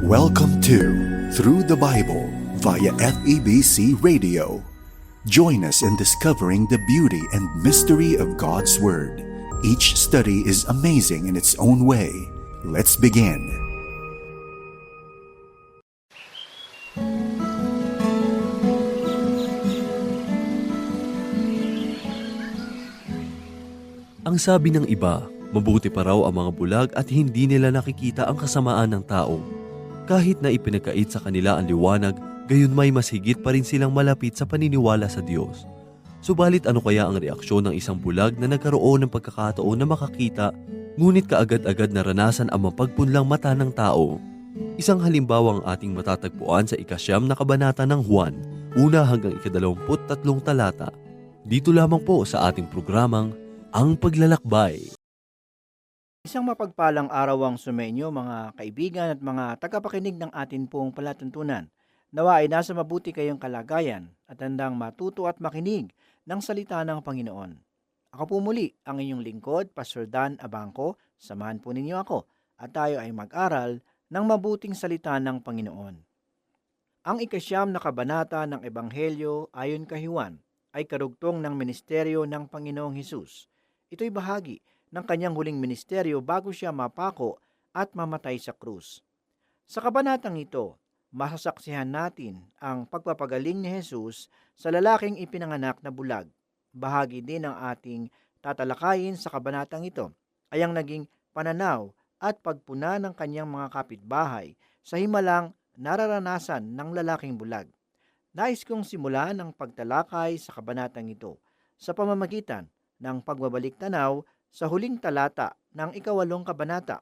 Welcome to Through the Bible via FEBC Radio. Join us in discovering the beauty and mystery of God's Word. Each study is amazing in its own way. Let's begin. Ang sabi ng iba, mabuti pa raw ang mga bulag at hindi nila nakikita ang kasamaan ng tao. Kahit na ipinagkait sa kanila ang liwanag, gayon may mas higit pa rin silang malapit sa paniniwala sa Diyos. Subalit ano kaya ang reaksyon ng isang bulag na nagkaroon ng pagkakataon na makakita, ngunit kaagad-agad naranasan ang mapagpunlang mata ng tao? Isang halimbawa ang ating matatagpuan sa ikasyam na kabanata ng Juan, una hanggang ikadalawamput tatlong talata. Dito lamang po sa ating programang Ang Paglalakbay. Isang mapagpalang araw ang sumenyo mga kaibigan at mga tagapakinig ng atin pong palatuntunan. Nawa ay nasa mabuti kayong kalagayan at handang matuto at makinig ng salita ng Panginoon. Ako po muli ang inyong lingkod, Pastor Dan Abangco. Samahan po ninyo ako at tayo ay mag-aral ng mabuting salita ng Panginoon. Ang ikasyam na kabanata ng Ebanghelyo ayon kay Juan ay karugtong ng ministeryo ng Panginoong Hesus. Ito'y bahagi ng kanyang huling ministeryo bago siya mapako at mamatay sa krus. Sa kabanatang ito, masasaksihan natin ang pagpapagaling ni Jesus sa lalaking ipinanganak na bulag. Bahagi din ng ating tatalakayin sa kabanatang ito ay ang naging pananaw at pagpuna ng kanyang mga kapitbahay sa himalang nararanasan ng lalaking bulag. Nais kong simulan ang pagtalakay sa kabanatang ito sa pamamagitan ng pagbabalik tanaw sa huling talata ng ikawalong kabanata.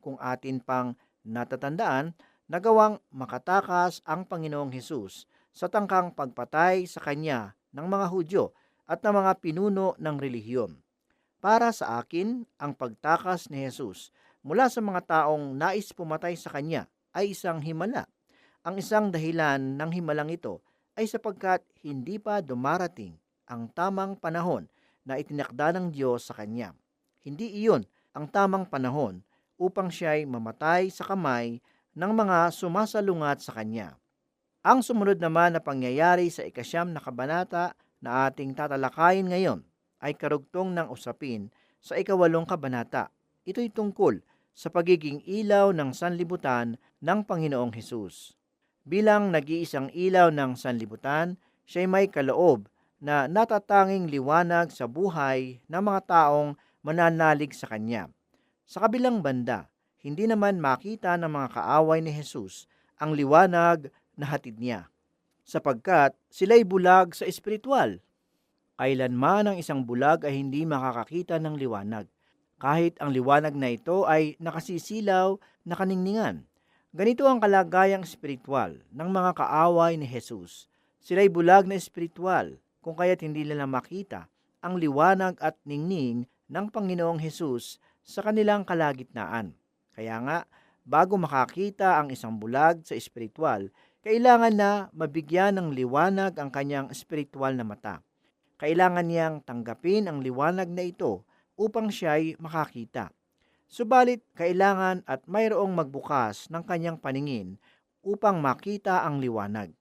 Kung atin pang natatandaan, nagawang makatakas ang Panginoong Hesus sa tangkang pagpatay sa kanya ng mga Hudyo at ng mga pinuno ng relihiyon. Para sa akin, ang pagtakas ni Jesus mula sa mga taong nais pumatay sa kanya ay isang himala. Ang isang dahilan ng himalang ito ay sapagkat hindi pa dumarating ang tamang panahon na itinakda ng Diyos sa kanya. Hindi iyon ang tamang panahon upang siya'y mamatay sa kamay ng mga sumasalungat sa kanya. Ang sumunod naman na pangyayari sa ikasyam na kabanata na ating tatalakayin ngayon ay karugtong ng usapin sa ikawalong kabanata. Ito'y tungkol sa pagiging ilaw ng sanlibutan ng Panginoong Hesus. Bilang nag-iisang ilaw ng sanlibutan, siya'y may kaloob na natatanging liwanag sa buhay ng mga taong mananalig sa Kanya. Sa kabilang banda, hindi naman makita ng mga kaaway ni Jesus ang liwanag na hatid niya, sapagkat sila'y bulag sa espiritual. Kailanman ang isang bulag ay hindi makakakita ng liwanag, kahit ang liwanag na ito ay nakasisilaw na kaningningan. Ganito ang kalagayang espiritual ng mga kaaway ni Jesus. Sila'y bulag na espiritual, kung kaya't hindi nila makita ang liwanag at ningning ng Panginoong Hesus sa kanilang kalagitnaan. Kaya nga, bago makakita ang isang bulag sa espiritual, kailangan na mabigyan ng liwanag ang kanyang espiritual na mata. Kailangan niyang tanggapin ang liwanag na ito upang siya'y makakita. Subalit, kailangan at mayroong magbukas ng kanyang paningin upang makita ang liwanag.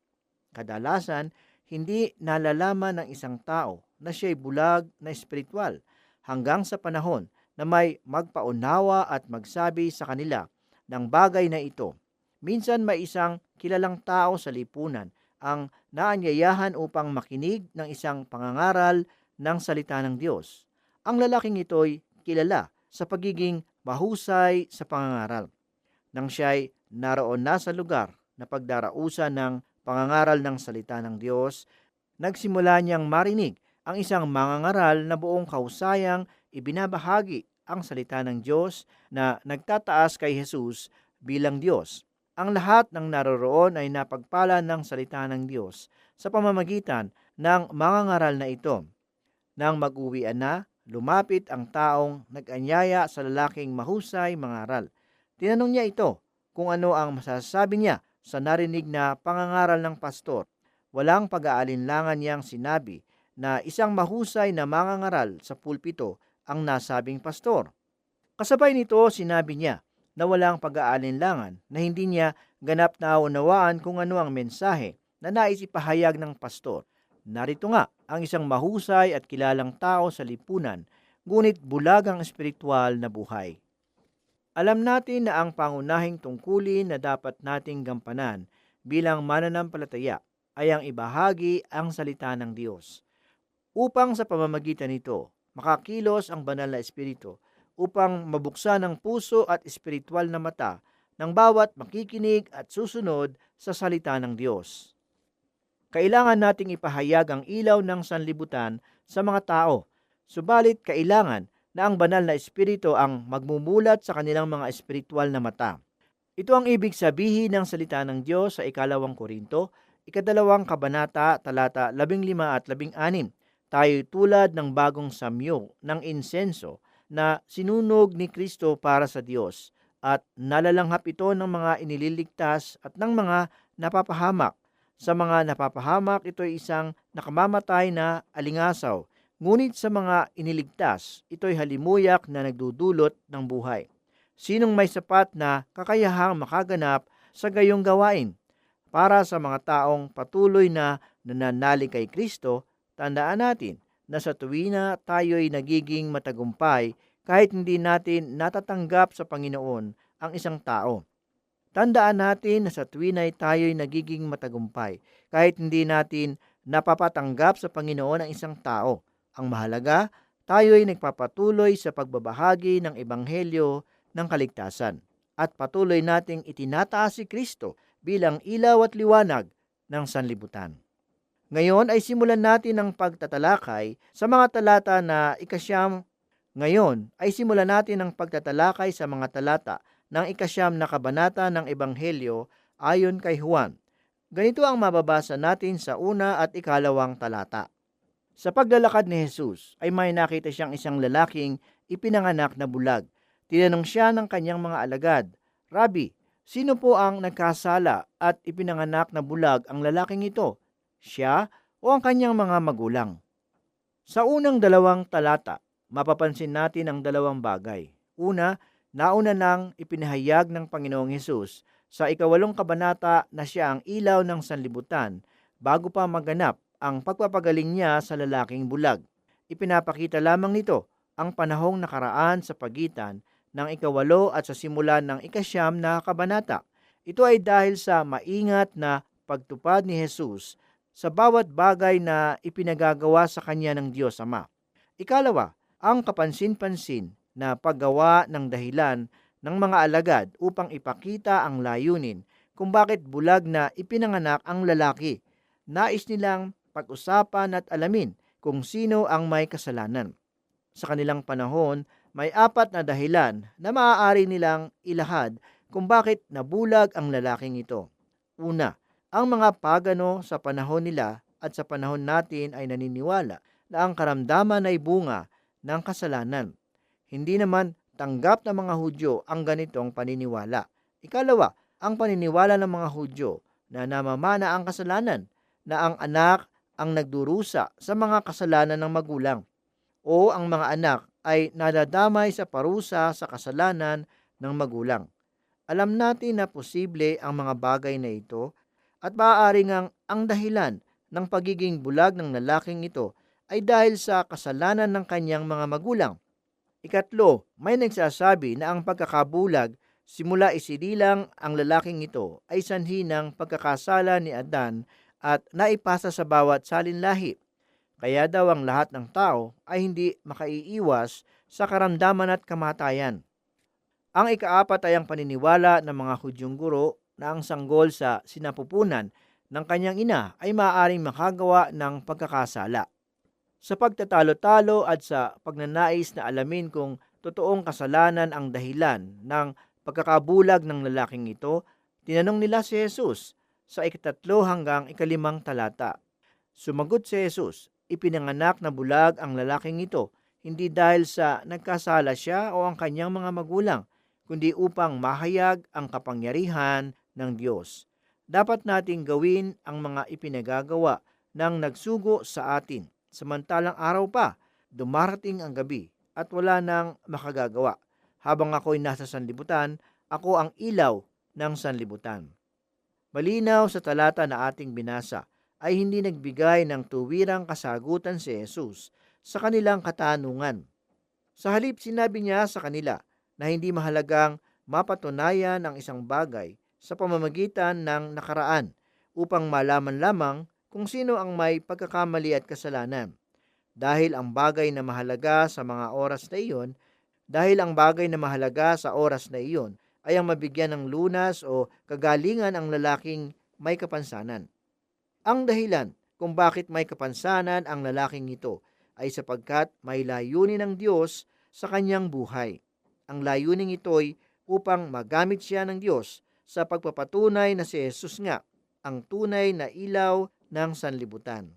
Kadalasan, hindi nalalaman ng isang tao na siya'y bulag na espiritual hanggang sa panahon na may magpaunawa at magsabi sa kanila ng bagay na ito. Minsan may isang kilalang tao sa lipunan ang naanyayahan upang makinig ng isang pangangaral ng salita ng Diyos. Ang lalaking ito'y kilala sa pagiging mahusay sa pangangaral. Nang siya'y naroon na sa lugar na pagdarausan ng pangangaral ng salita ng Diyos, nagsimula niyang marinig ang isang mangangaral na buong kausayang ibinabahagi ang salita ng Diyos na nagtataas kay Jesus bilang Diyos. Ang lahat ng naroroon ay napagpala ng salita ng Diyos sa pamamagitan ng mangangaral na ito. Nang mag-uwian na, lumapit ang taong nag-anyaya sa lalaking mahusay mangaral. Tinanong niya ito kung ano ang masasabi niya sa narinig na pangangaral ng pastor. Walang pag-aalinlangan niyang sinabi na isang mahusay na mangangaral sa pulpito ang nasabing pastor. Kasabay nito, sinabi niya na walang pag-aalinlangan na hindi niya ganap na unawaan kung ano ang mensahe na nais ipahayag ng pastor. Narito nga ang isang mahusay at kilalang tao sa lipunan, ngunit bulag ang espiritual na buhay. Alam natin na ang pangunahing tungkulin na dapat nating gampanan bilang mananampalataya ay ang ibahagi ang salita ng Diyos. Upang sa pamamagitan nito, makakilos ang banal na espiritu upang mabuksan ang puso at espiritual na mata ng bawat makikinig at susunod sa salita ng Diyos. Kailangan nating ipahayag ang ilaw ng sanlibutan sa mga tao, subalit kailangan na ang banal na espiritu ang magmumulat sa kanilang mga espiritual na mata. Ito ang ibig sabihin ng salita ng Diyos sa ikalawang Korinto, ikadalawang kabanata, talata 15 at 16. Tayo tulad ng bagong samyo ng insenso na sinunog ni Kristo para sa Diyos at nalalanghap ito ng mga inililigtas at ng mga napapahamak. Sa mga napapahamak, ito ay isang nakamamatay na alingasaw. Ngunit sa mga iniligtas, ito ay halimuyak na nagdudulot ng buhay. Sinong may sapat na kakayahang makaganap sa gayong gawain? Para sa mga taong patuloy na nananalig kay Kristo, tandaan natin na sa tuwi na tayo'y nagiging matagumpay kahit hindi natin natatanggap sa Panginoon ang isang tao. Tandaan natin na sa tuwi na tayo'y nagiging matagumpay kahit hindi natin napapatanggap sa Panginoon ang isang tao. Ang mahalaga, tayo'y nagpapatuloy sa pagbabahagi ng Ebanghelyo ng kaligtasan at patuloy nating itinataas si Kristo bilang ilaw at liwanag ng sanlibutan. Ngayon ay simulan natin ang pagtatalakay sa mga talata na ikasyam. Ngayon ay simulan natin ang pagtatalakay sa mga talata ng ikasyam na kabanata ng Ebanghelyo ayon kay Juan. Ganito ang mababasa natin sa una at ikalawang talata. Sa paglalakad ni Jesus ay may nakita siyang isang lalaking ipinanganak na bulag. Tinanong siya ng kanyang mga alagad, Rabbi, sino po ang nagkasala at ipinanganak na bulag ang lalaking ito? Siya o ang kanyang mga magulang? Sa unang dalawang talata, mapapansin natin ang dalawang bagay. Una, nauna nang ipinahayag ng Panginoong Hesus sa ikawalong kabanata na siya ang ilaw ng sanlibutan bago pa maganap ang pagpapagaling niya sa lalaking bulag. Ipinapakita lamang nito ang panahong nakaraan sa pagitan ng ikawalo at sa simulan ng ikasyam na kabanata. Ito ay dahil sa maingat na pagtupad ni Jesus sa bawat bagay na ipinagagawa sa kanya ng Diyos Ama. Ikalawa, ang kapansin-pansin na paggawa ng dahilan ng mga alagad upang ipakita ang layunin kung bakit bulag na ipinanganak ang lalaki. Nais nilang pag-usapan at alamin kung sino ang may kasalanan. Sa kanilang panahon, may apat na dahilan na maaari nilang ilahad kung bakit nabulag ang lalaking ito. Una, ang mga pagano sa panahon nila at sa panahon natin ay naniniwala na ang karamdaman ay bunga ng kasalanan. Hindi naman tanggap ng mga Hudyo ang ganitong paniniwala. Ikalawa, ang paniniwala ng mga Hudyo na namamana ang kasalanan, na ang anak ang nagdurusa sa mga kasalanan ng magulang, o ang mga anak ay nadadamay sa parusa sa kasalanan ng magulang. Alam natin na posible ang mga bagay na ito at maaari ngang ang dahilan ng pagiging bulag ng lalaking ito ay dahil sa kasalanan ng kanyang mga magulang. Ikatlo, may nagsasabi na ang pagkakabulag simula isinilang ang lalaking ito ay sanhi ng pagkakasala ni Adan at naipasa sa bawat salinlahi. Kaya daw ang lahat ng tao ay hindi makaiiwas sa karamdaman at kamatayan. Ang ikaapat ay ang paniniwala ng mga Hudyong guro na ang sanggol sa sinapupunan ng kanyang ina ay maaaring makagawa ng pagkakasala. Sa pagtatalo-talo at sa pagnanais na alamin kung totoong kasalanan ang dahilan ng pagkakabulag ng lalaking ito, tinanong nila si Jesus sa ikatatlo hanggang ikalimang talata. Sumagot si Jesus, ipinanganak na bulag ang lalaking ito, hindi dahil sa nagkasala siya o ang kanyang mga magulang, kundi upang mahayag ang kapangyarihan ng Diyos. Dapat nating gawin ang mga ipinagagawa ng nagsugo sa atin. Samantalang araw pa, dumarating ang gabi at wala nang makagagawa. Habang ako'y nasa sanlibutan, ako ang ilaw ng sanlibutan. Malinaw sa talata na ating binasa ay hindi nagbigay ng tuwirang kasagutan si Jesus sa kanilang katanungan. Sa halip sinabi niya sa kanila na hindi mahalagang mapatunayan ang isang bagay sa pamamagitan ng nakaraan upang malaman lamang kung sino ang may pagkakamali at kasalanan. Dahil ang bagay na mahalaga sa mga oras na iyon, dahil ang bagay na mahalaga sa oras na iyon ay ang mabigyan ng lunas o kagalingan ang lalaking may kapansanan. Ang dahilan kung bakit may kapansanan ang lalaking ito ay sapagkat may layunin ng Diyos sa kanyang buhay. Ang layuning ito'y upang magamit siya ng Diyos sa pagpapatunay na si Jesus nga ang tunay na ilaw ng sanlibutan.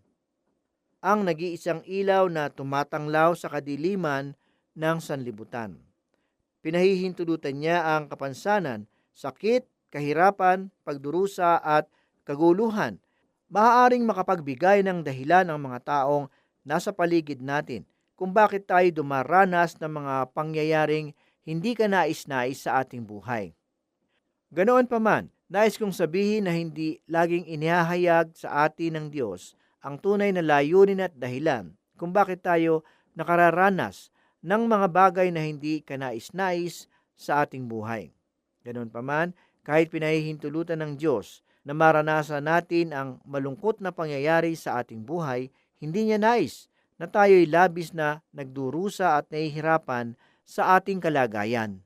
Ang nag-iisang ilaw na tumatanglaw sa kadiliman ng sanlibutan. Pinahihintulutan niya ang kapansanan, sakit, kahirapan, pagdurusa at kaguluhan. Maaaring makapagbigay ng dahilan ng mga taong nasa paligid natin kung bakit tayo dumaranas ng mga pangyayaring hindi ka nais-nais sa ating buhay. Ganoon pa man, nais kong sabihin na hindi laging inihahayag sa atin ng Diyos ang tunay na layunin at dahilan kung bakit tayo nakararanas ng mga bagay na hindi kanais-nais sa ating buhay. Ganoon pa man, kahit pinahihintulutan ng Diyos na maranasan natin ang malungkot na pangyayari sa ating buhay, hindi niya nais na tayo'y labis na nagdurusa at nahihirapan sa ating kalagayan.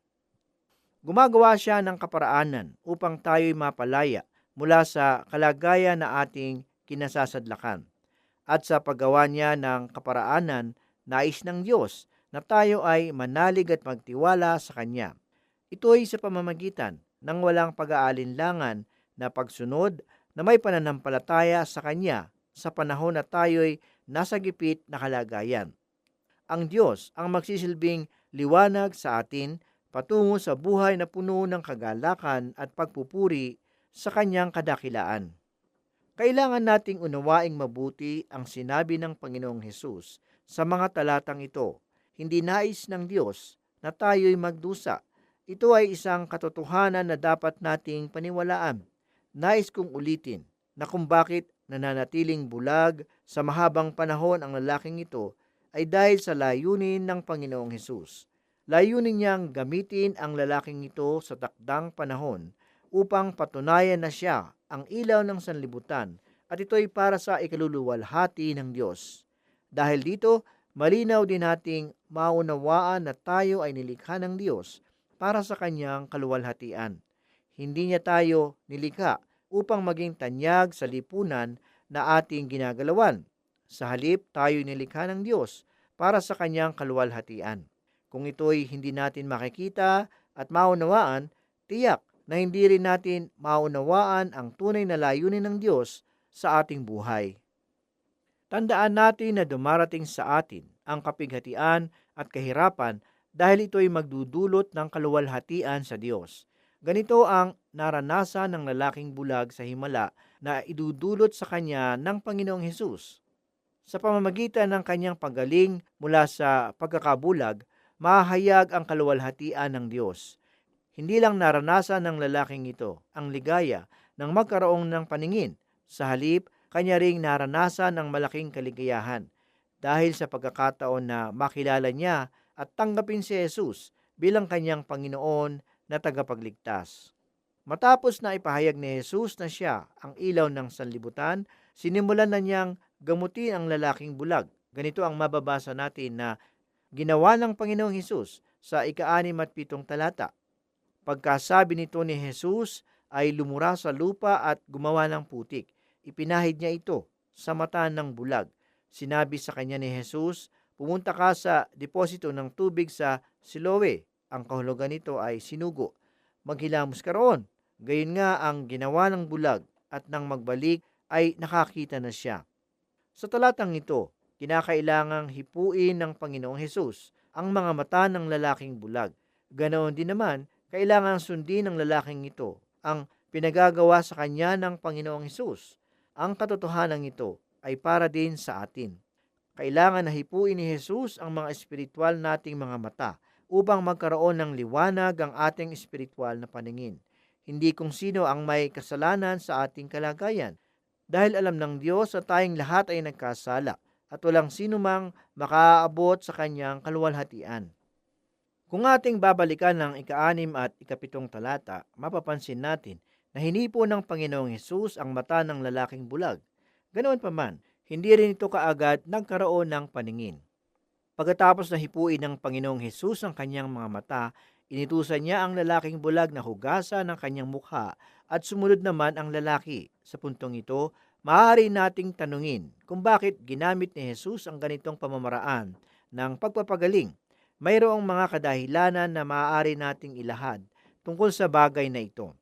Gumagawa siya ng kaparaanan upang tayo'y mapalaya mula sa kalagayan na ating kinasasadlakan. At sa paggawa niya ng kaparaanan, nais ng Diyos na tayo ay manalig at magtiwala sa Kanya. Ito ay sa pamamagitan ng walang pag-aalinlangan na pagsunod na may pananampalataya sa Kanya sa panahon na tayo'y nasa gipit na kalagayan. Ang Diyos ang magsisilbing liwanag sa atin patungo sa buhay na puno ng kagalakan at pagpupuri sa kanyang kadakilaan. Kailangan nating unawaing mabuti ang sinabi ng Panginoong Hesus sa mga talatang ito. Hindi nais ng Diyos na tayo'y magdusa. Ito ay isang katotohanan na dapat nating paniwalaan. Nais kong ulitin na kung bakit nananatiling bulag sa mahabang panahon ang lalaking ito ay dahil sa layunin ng Panginoong Hesus. Layunin niyang gamitin ang lalaking ito sa takdang panahon upang patunayan na siya ang ilaw ng sanlibutan at ito'y para sa ikaluluwalhati ng Diyos. Dahil dito, malinaw din nating maunawaan na tayo ay nilikha ng Diyos para sa kanyang kaluwalhatian. Hindi niya tayo nilikha upang maging tanyag sa lipunan na ating ginagalawan. Sa halip, tayo nilikha ng Diyos para sa kanyang kaluwalhatian. Kung ito'y hindi natin makikita at maunawaan, tiyak na hindi rin natin maunawaan ang tunay na layunin ng Diyos sa ating buhay. Tandaan natin na dumarating sa atin ang kapighatian at kahirapan dahil ito'y magdudulot ng kaluwalhatian sa Diyos. Ganito ang naranasan ng lalaking bulag sa himala na idudulot sa kanya ng Panginoong Hesus. Sa pamamagitan ng kanyang pagaling mula sa pagkakabulag, mahayag ang kaluwalhatian ng Diyos. Hindi lang naranasan ng lalaking ito ang ligaya ng magkaroong ng paningin. Sa halip, kanya ring naranasan ang malaking kaligayahan dahil sa pagkakataon na makilala niya at tanggapin si Jesus bilang kanyang Panginoon na tagapagligtas. Matapos na ipahayag ni Jesus na siya ang ilaw ng sanlibutan, sinimulan na niyang gamutin ang lalaking bulag. Ganito ang mababasa natin na ginawa ng Panginoong Hesus sa ika-anim at pitong talata. Pagkasabi nito ni Jesus ay lumura sa lupa at gumawa ng putik. Ipinahid niya ito sa mata ng bulag. Sinabi sa kanya ni Jesus, pumunta ka sa deposito ng tubig sa Siloe. Ang kahulugan nito ay sinugo. Maghilamos ka roon. Gayon nga ang ginawa ng bulag at nang magbalik ay nakakita na siya. Sa talatang ito, kinakailangang hipuin ng Panginoong Hesus ang mga mata ng lalaking bulag. Ganoon din naman, kailangang sundin ng lalaking ito ang pinagagawa sa kanya ng Panginoong Hesus. Ang katotohanan ito ay para din sa atin. Kailangan na hipuin ni Jesus ang mga espiritual nating mga mata upang magkaroon ng liwanag ang ating espiritual na paningin. Hindi kung sino ang may kasalanan sa ating kalagayan. Dahil alam ng Diyos na tayong lahat ay nagkasala at walang sino mang makaaabot sa kanyang kaluwalhatian. Kung ating babalikan ng ika-anim at ikapitong talata, mapapansin natin na hinipo ng Panginoong Hesus ang mata ng lalaking bulag. Ganoon pa man, hindi rin ito kaagad nagkaroon ng paningin. Pagkatapos na hipuin ng Panginoong Hesus ang kanyang mga mata, initusan niya ang lalaking bulag na hugasan ng kanyang mukha at sumunod naman ang lalaki. Sa puntong ito, maaari nating tanungin kung bakit ginamit ni Jesus ang ganitong pamamaraan ng pagpapagaling. Mayroong mga kadahilanan na maaari nating ilahad tungkol sa bagay na ito.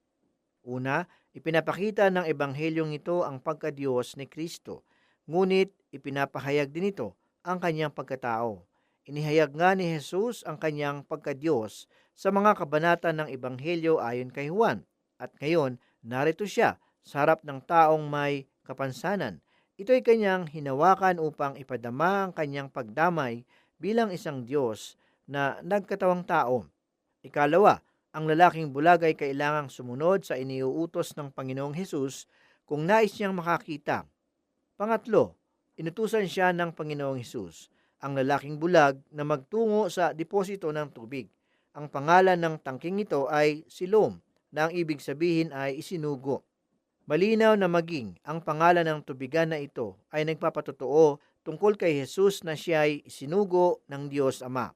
Una, ipinapakita ng ebanghelyong ito ang pagkadiyos ni Kristo, ngunit ipinapahayag din ito ang kanyang pagkatao. Inihayag nga ni Jesus ang kanyang pagkadiyos sa mga kabanata ng ebanghelyo ayon kay Juan. At ngayon, narito siya sa harap ng taong may kapansanan. Ito ay kanyang hinawakan upang ipadama ang kanyang pagdamay bilang isang Diyos na nagkatawang tao. Ikalawa, ang lalaking bulag ay kailangang sumunod sa iniuutos ng Panginoong Hesus kung nais niyang makakita. Pangatlo, inutusan siya ng Panginoong Hesus ang lalaking bulag na magtungo sa deposito ng tubig. Ang pangalan ng tangking ito ay Silom, na ang ibig sabihin ay isinugo. Malinaw na maging ang pangalan ng tubigan na ito ay nagpapatotoo tungkol kay Jesus na siya ay isinugo ng Diyos Ama.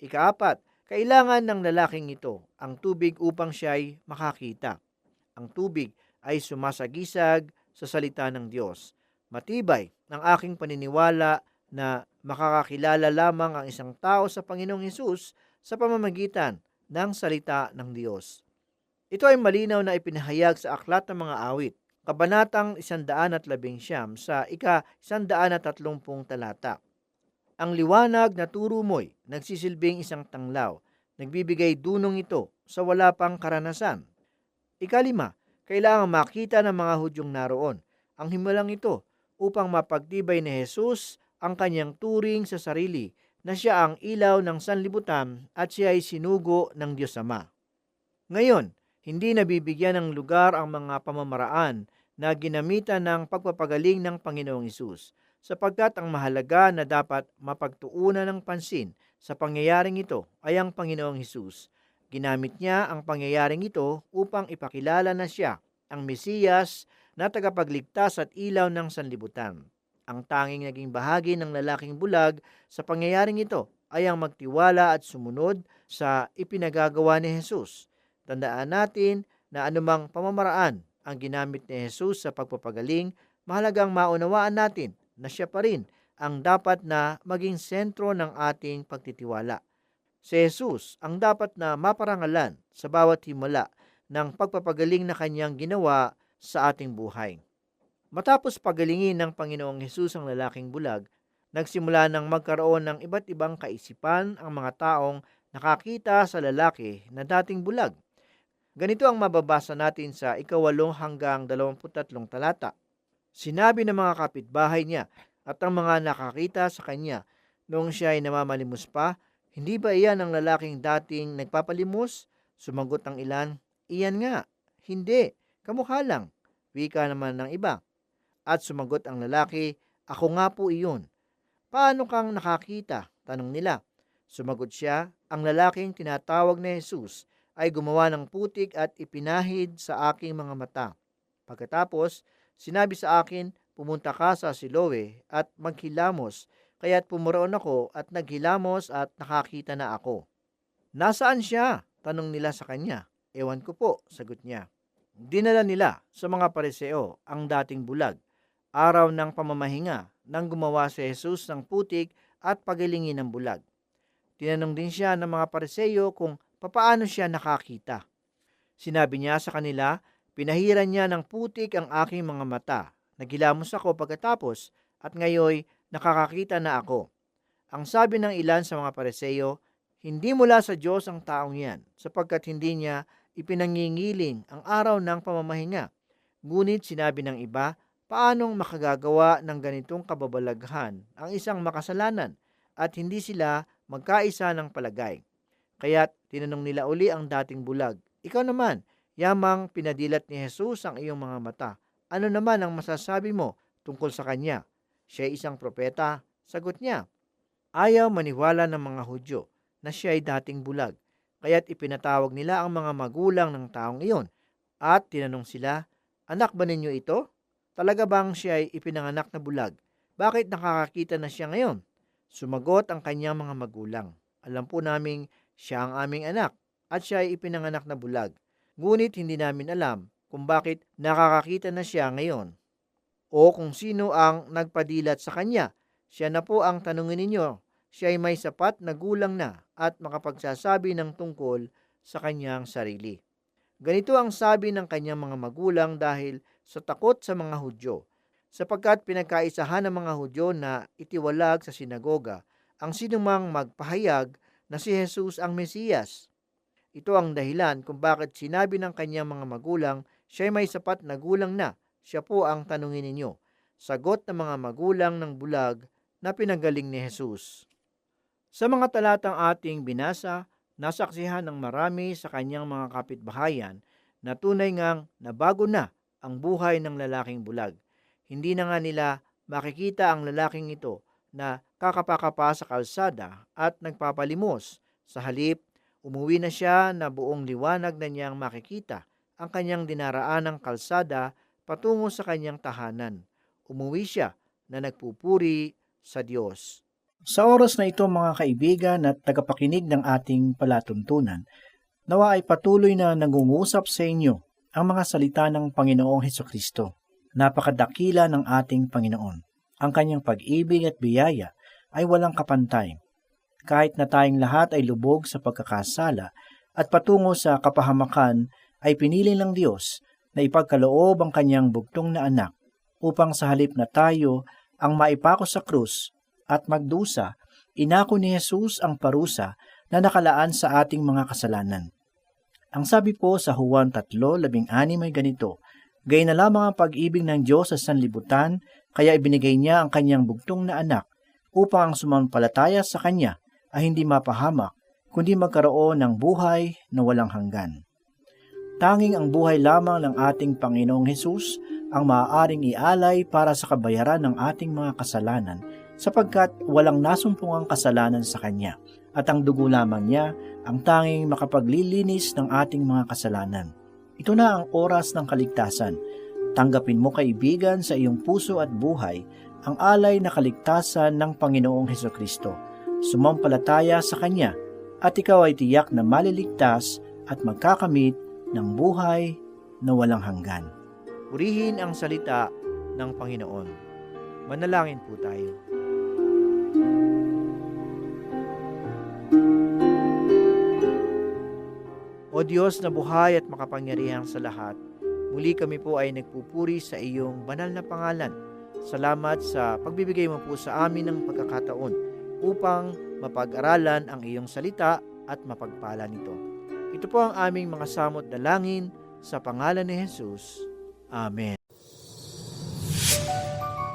Ikaapat, kailangan ng lalaking ito ang tubig upang siya ay makakita. Ang tubig ay sumasagisag sa salita ng Diyos. Matibay ng aking paniniwala na makakakilala lamang ang isang tao sa Panginoong Hesus sa pamamagitan ng salita ng Diyos. Ito ay malinaw na ipinahayag sa aklat ng mga awit, kabanatang 111 sa ika-130 talata. Ang liwanag na turo mo'y nagsisilbing isang tanglaw, nagbibigay dunong ito sa wala pang karanasan. Ikalima, kailangan makita ng mga Hudyong naroon ang himalang ito upang mapagtibay ni Jesus ang kanyang turing sa sarili na siya ang ilaw ng sanlibutan at siya ay sinugo ng Diyos Ama. Ngayon, hindi nabibigyan ng lugar ang mga pamamaraan na ginamitan ng pagpapagaling ng Panginoong Isus, sapagkat ang mahalaga na dapat mapagtuunan ng pansin sa pangyayaring ito ay ang Panginoong Hesus. Ginamit niya ang pangyayaring ito upang ipakilala na siya ang Mesiyas na tagapagligtas at ilaw ng sanlibutan. Ang tanging naging bahagi ng lalaking bulag sa pangyayaring ito ay ang magtiwala at sumunod sa ipinagagawa ni Jesus. Tandaan natin na anumang pamamaraan ang ginamit ni Jesus sa pagpapagaling, mahalagang maunawaan natin na siya pa rin ang dapat na maging sentro ng ating pagtitiwala. Si Jesus ang dapat na maparangalan sa bawat himala ng pagpapagaling na kanyang ginawa sa ating buhay. Matapos pagalingin ng Panginoong Hesus ang lalaking bulag, nagsimula ng magkaroon ng iba't ibang kaisipan ang mga taong nakakita sa lalaki na dating bulag. Ganito ang mababasa natin sa ikawalong hanggang dalawamputatlong talata. Sinabi ng mga kapitbahay niya at ang mga nakakita sa kanya noong siya ay namamalimos pa, hindi ba iyan ang lalaking dating nagpapalimos? Sumagot ang ilan, iyan nga. Hindi, kamukha lang. Wika naman ng iba. At sumagot ang lalaki, ako nga po iyon. Paano kang nakakita? Tanong nila. Sumagot siya, ang lalaking tinatawag ni Jesus ay gumawa ng putik at ipinahid sa aking mga mata. Pagkatapos, sinabi sa akin, pumunta ka sa Siloe at maghilamos, kaya't pumuroon ako at naghilamos at nakakita na ako. Nasaan siya? Tanong nila sa kanya. Ewan ko po, sagot niya. Dinala nila sa mga pareseo ang dating bulag araw ng pamamahinga nang gumawa si Jesus ng putik at pagilingin ng bulag. Tinanong din siya ng mga pariseyo kung papaano siya nakakita. Sinabi niya sa kanila, pinahiran niya ng putik ang aking mga mata. Nagilamos ako pagkatapos at ngayoy nakakakita na ako. Ang sabi ng ilan sa mga pariseyo, hindi mula sa Diyos ang taong yan, sapagkat hindi niya ipinangingiling ang araw ng pamamahinga. Ngunit sinabi ng iba, paanong makagagawa ng ganitong kababalaghan ang isang makasalanan at hindi sila magkaisa ng palagay. Kaya't tinanong nila uli ang dating bulag, Ikaw naman, yamang pinadilat ni Jesus ang iyong mga mata. Ano naman ang masasabi mo tungkol sa kanya? Siya isang propeta? Sagot niya. Ayaw maniwala ng mga Hudyo na siya ay dating bulag. Kaya't ipinatawag nila ang mga magulang ng taong iyon at tinanong sila, Anak ba ninyo ito? Talaga bang siya ay ipinanganak na bulag? Bakit nakakakita na siya ngayon? Sumagot ang kanyang mga magulang. Alam po naming siya ang aming anak at siya ay ipinanganak na bulag. Ngunit hindi namin alam kung bakit nakakakita na siya ngayon. O kung sino ang nagpadilat sa kanya. Siya na po ang tanungin ninyo. Siya ay may sapat na gulang na at makapagsasabi ng tungkol sa kanyang sarili. Ganito ang sabi ng kanyang mga magulang dahil sa takot sa mga Hudyo, sapagkat pinagkaisahan ng mga Hudyo na itiwalag sa sinagoga ang sinumang magpahayag na si Jesus ang Mesiyas. Ito ang dahilan kung bakit sinabi ng kanyang mga magulang, siya ay may sapat na gulang na, siya po ang tanungin ninyo. Sagot ng mga magulang ng bulag na pinagaling ni Jesus. Sa mga talatang ating binasa, nasaksihan ng marami sa kanyang mga kapitbahayan na tunay ngang nabago na ang buhay ng lalaking bulag. Hindi na nga nila makikita ang lalaking ito na kakapakapa sa kalsada at nagpapalimos. Sa halip, umuwi na siya na buong liwanag na niyang makikita ang kanyang dinaraan ng kalsada patungo sa kanyang tahanan. Umuwi siya na nagpupuri sa Diyos. Sa oras na ito mga kaibigan at tagapakinig ng ating palatuntunan, nawa ay patuloy na nangungusap sa inyo ang mga salita ng Panginoong Heso Kristo. Napakadakila ng ating Panginoon. Ang kanyang pag-ibig at biyaya ay walang kapantay. Kahit na tayong lahat ay lubog sa pagkakasala at patungo sa kapahamakan, ay pinili ng Diyos na ipagkaloob ang kanyang bugtong na anak upang sa halip na tayo ang maipako sa krus at magdusa, inako ni Jesus ang parusa na nakalaan sa ating mga kasalanan. Ang sabi po sa Juan 3:16 ay ganito, Gay na lamang ang pag-ibig ng Diyos sa sanlibutan, kaya ibinigay niya ang kanyang bugtong na anak upang ang sumampalataya sa kanya ay hindi mapahamak, kundi magkaroon ng buhay na walang hanggan. Tanging ang buhay lamang ng ating Panginoong Hesus ang maaaring ialay para sa kabayaran ng ating mga kasalanan sapagkat walang nasumpungang kasalanan sa Kanya at ang dugo lamang niya ang tanging makapaglilinis ng ating mga kasalanan. Ito na ang oras ng kaligtasan. Tanggapin mo kaibigan sa iyong puso at buhay ang alay na kaligtasan ng Panginoong Heso Kristo. Sumampalataya sa Kanya at ikaw ay tiyak na maliligtas at magkakamit ng buhay na walang hanggan. Purihin ang salita ng Panginoon. Manalangin po tayo. O Diyos na buhay at makapangyarihan sa lahat, muli kami po ay nagpupuri sa iyong banal na pangalan. Salamat sa pagbibigay mo po sa amin ng pagkakataon upang mapag-aralan ang iyong salita at mapagpala nito. Ito po ang aming mga samot dalangin sa pangalan ni Jesus. Amen.